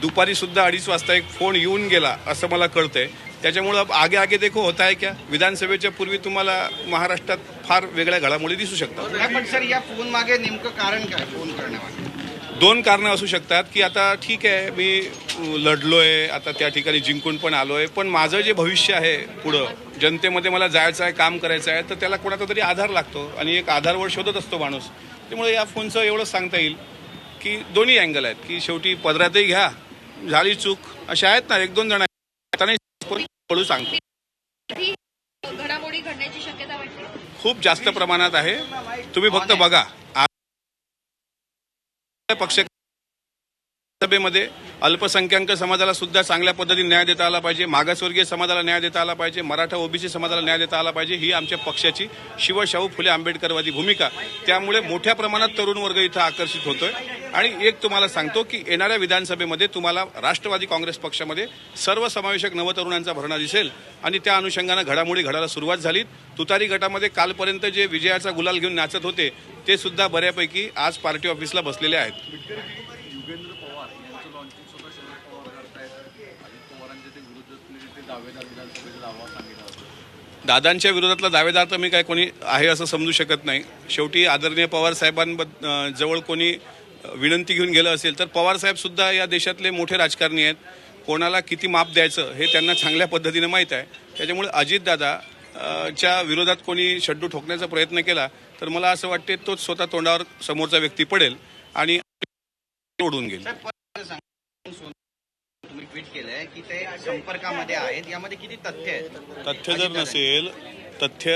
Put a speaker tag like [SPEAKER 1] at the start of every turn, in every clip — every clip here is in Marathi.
[SPEAKER 1] दुपारी सुद्धा अडीच वाजता एक फोन येऊन गेला असं मला कळतंय. त्याच्यामुळं आगे आगे देखो होता है क्या? विधानसभेच्या पूर्वी तुम्हाला महाराष्ट्रात फार वेगळ्या घडामोडी दिसू शकतात.
[SPEAKER 2] पण सर या फोन मागे नेमकं कारण काय? फोन करण्यामागे?
[SPEAKER 1] दोन कारणं असू शकतात की आता ठीक आहे मी अ, लढलोय आता त्या ठिकाणी जिंकून पण आलोय पण माझं जे भविष्य आहे पुढं जनतेमध्ये मला जायचं आहे काम करायचं आहे तर त्याला कोणाचा तरी आधार लागतो आणि एक आधारवर शोधत असतो माणूस. त्यामुळे या फोनचं एवढंच सांगता येईल की दोन्ही अँगल आहेत की शेवटी पदरातही घ्या झाली चूक. अशा आहेत ना एक दोन जण हळू सांगतो.
[SPEAKER 3] घडामोडी घडण्याची शक्यता वाटते?
[SPEAKER 1] खूप जास्त प्रमाणात आहे. तुम्ही फक्त बघा. पक्ष सभेमध्ये अल्पसंख्याक समाजाला सुद्धा चांगल्या पद्धतीने न्याय देता आला पाहिजे. मागासवर्गीय समाजाला न्याय देता आला पाहिजे. मराठा ओबीसी समाजाला न्याय देता आला पाहिजे. ही आमच्या पक्षाची शिवशाहू फुले आंबेडकरवादी भूमिका. त्यामुळे मोठ्या प्रमाणात तरुण वर्ग इथं आकर्षित होतोय. आणि एक तुम्हाला सांगतो की येणाऱ्या विधानसभेमध्ये तुम्हाला राष्ट्रवादी काँग्रेस पक्षामध्ये सर्वसमावेशक नवतरुणांचा भरणा दिसेल. आणि त्या अनुषंगानं घडामोडी घडायला सुरुवात झाली तुतारी गटामध्ये कालपर्यंत जे विजयाचा गुलाल घेऊन नाचत होते ते सुद्धा बऱ्यापैकी आज पार्टी ऑफिसला बसलेले आहेत.
[SPEAKER 4] दावेदार विधानसभेचा दावा सांगितला होता.
[SPEAKER 1] दादांच्या विरोधातला दावेदार तर मी काय कोणी आहे असं समजू शकत नाही. शेवटी आदरणीय पवार साहेबांबद्द जवळ कोणी विनंती घेऊन गेलं असेल तर पवार साहेब सुद्धा या देशातले मोठे राजकारणी आहेत. कोणाला किती माप द्यायचं हे त्यांना चांगल्या पद्धतीने माहीत आहे. त्याच्यामुळे अजितदादा च्या विरोधात कोणी शड्डू ठोकण्याचा प्रयत्न केला तर मला असं वाटते तोच स्वतः तोंडावर समोरचा व्यक्ती पडेल आणि ओढून गेल
[SPEAKER 2] सर परत सांगा, सोन- तुम्ही ट्विट केलंय की ते संपर्कामध्ये आहेत. यामध्ये किती तथ्य आहेत?
[SPEAKER 1] तथ्य जर नसेल तथ्य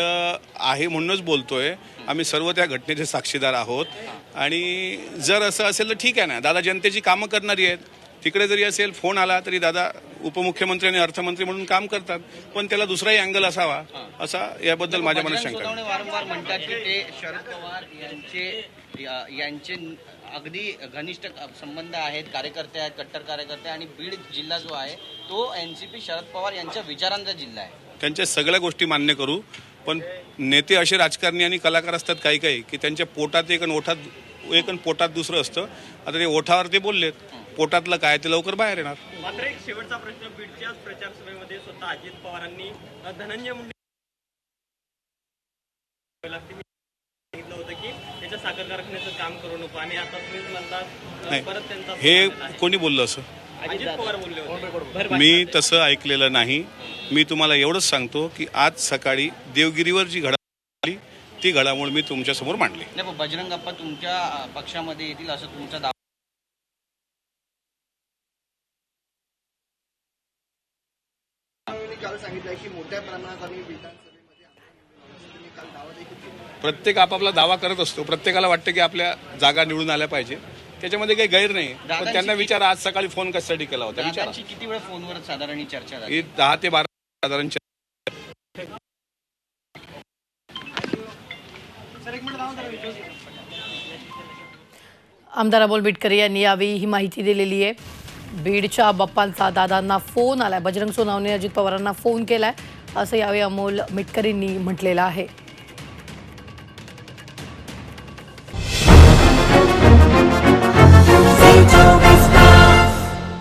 [SPEAKER 1] आहे म्हणूनच बोलतोय. आम्ही सर्व त्या घटनेचे साक्षीदार आहोत. आणि जर असं असेल तर ठीक आहे ना. दादा जनतेची कामं करणारी आहेत. तिकडे जरी असेल फोन आला तरी दादा उपमुख्यमंत्री आणि अर्थमंत्री म्हणून काम करतात. पण त्याला दुसराही अँगल असावा असा याबद्दल माझ्या मनात शंका
[SPEAKER 2] वारंवार म्हणतात की ते शरद पवार यांचे यांचे अगदी घनिष्ठ संबंध आहेत कार्यकर्ते आहेत कट्टर कार्यकर्ते आणि बीड जिल्हा जो आहे तो एनसीपी शरद पवार यांच्या विचारांचा जिल्हा आहे.
[SPEAKER 1] त्यांच्या सगळ्या गोष्टी मान्य करू पण नेते असे राजकारणी आणि कलाकार असतात काही काही की त्यांच्या पोटात एक आणि ओठात एक आणि पोटात दुसरं असतं. आता ते ओठावर ते बोललेत पोटातलं काय ते लवकर बाहेर येणार.
[SPEAKER 5] मात्र एक शेवटचा प्रश्न बीडच्याच प्रचार सभेमध्ये स्वतः अजित पवारांनी धनंजय मुंडे लागते. मी सांगितलं होतं साखर कारखान्याचं काम करू नको. आणि आता तुम्ही म्हणतात परत त्यांचा
[SPEAKER 1] हे. कोणी बोललं असं?
[SPEAKER 5] अजित पवार बोलले होते.
[SPEAKER 1] मी तसं ऐकलेलं नाही. मी तुम्हाला एवढंच सांगतो की आज सकाळी देवगिरीवर जी घडामोड झाली ती घडामोड मी तुमच्यासमोर मांडली.
[SPEAKER 2] नाही पण बजरंग अप्पा तुमच्या अ, पक्षामध्ये येतील असं तुमचा दावा काल सांगितलं की मोठ्या प्रमाणात आम्ही
[SPEAKER 1] प्रत्येक आपापला दावा करत असतो. प्रत्येकाला वाटतं की आपल्या जागा निवडून आल्या पाहिजे. त्याच्यामध्ये काही गैर नाही. पण त्यांना विचारा आज सकाळी फोन कशासाठी केला होता? विचारा.
[SPEAKER 2] किती वेळ फोनवर साधारण चर्चा झाली?
[SPEAKER 1] ही दहा ते बारा साधारण
[SPEAKER 6] आमदार अमोल मिटकरी यांनी यावेळी ही माहिती दिलेली आहे. बीडच्या बाप्पांचा दादांना फोन आलाय. बजरंग सोनावणे अजित पवारांना फोन केलाय. असं यावेळी अमोल मिटकरींनी म्हटलेलं आहे.